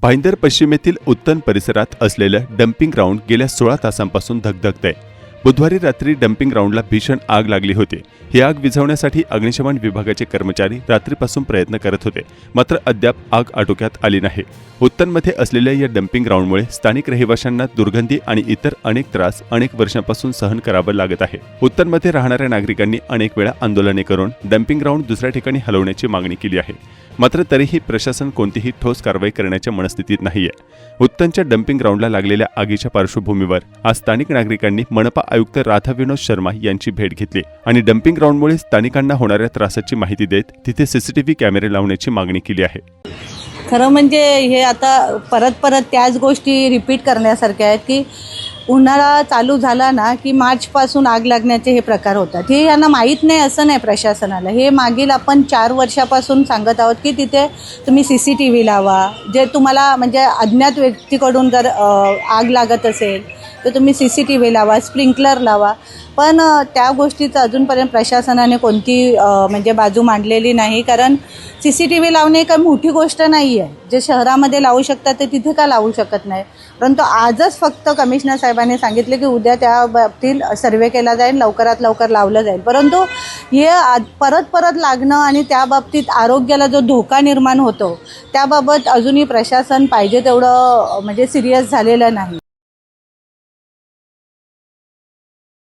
भाईंदर पश्चिमेतील उत्तन परिसरात असलेलं dumping ground गेल्या सोळा तासांपासून धगधगतंय. बुधवारी रात्री डम्पिंग ग्राउंडला भीषण आग लागली होती. ही आग विझवण्यासाठी अग्निशमन विभागाचे कर्मचारी रात्रीपासून प्रयत्न करत होते मात्र अद्याप आग आटोक्यात आली नाही. उत्तनमध्ये असलेल्या या डम्पिंग ग्राउंडमुळे स्थानिक रहिवाशांना दुर्गंधी आणि इतर अनेक त्रास अनेक वर्षांपासून सहन करावं लागत आहे. उत्तनमध्ये राहणाऱ्या नागरिकांनी अनेक वेळा आंदोलने करून डम्पिंग ग्राउंड दुसऱ्या ठिकाणी हलवण्याची मागणी केली आहे. मात्र तरीही प्रशासन कोणतीही ठोस कारवाई करण्याच्या मनस्थितीत नाहीये. उत्तनच्या डम्पिंग ग्राउंडला लागलेल्या आगीच्या पार्श्वभूमीवर आज स्थानिक नागरिकांनी मनपा आयुक्त राधा विनोद शर्मा यांची भेट घेतली आणि डम्पिंग ग्राउंडमुळे स्थानिकांना होणाऱ्या त्रासाची माहिती देत तिथे सीसीटीव्ही कॅमेरे लावण्याची मागणी केली आहे. खरं म्हणजे हे आता परत परत त्याच गोष्टी रिपीट करण्यासारख्या आहेत की उन्हाळा चालू झाला ना की मार्चपासून आग लागण्याचे हे प्रकार होतात. हे यांना माहीत नाही असं नाही प्रशासनाला. हे मागील आपण चार वर्षापासून सांगत आहोत की तिथे तुम्ही सी सी टी व्ही लावा. जे तुम्हाला म्हणजे अज्ञात व्यक्तीकडून जर आग लागत असेल तर तुम्ही सी सी टी व्ही लावा स्प्रिंकलर लावा. पण त्या गोष्टीचं अजूनपर्यंत प्रशासनाने कोणती म्हणजे बाजू मांडलेली नाही. कारण सी सी टी व्ही लावणे काही मोठी गोष्ट नाही आहे जे शहरामध्ये लावू शकतात ते तिथे का लावू शकत नाही? परंतु आजच फक्त कमिशनर साहेबांनी सांगितले की उद्या त्या बाबतीत सर्वे केला जाईल लवकरात लवकर लावलं जाईल. परंतु हे परत परत लागणं आणि त्या बाबतीत आरोग्याला जो धोका निर्माण होतो त्याबाबत अजूनही प्रशासन पाहिजे तेवढं म्हणजे सिरियस झालेलं नाही.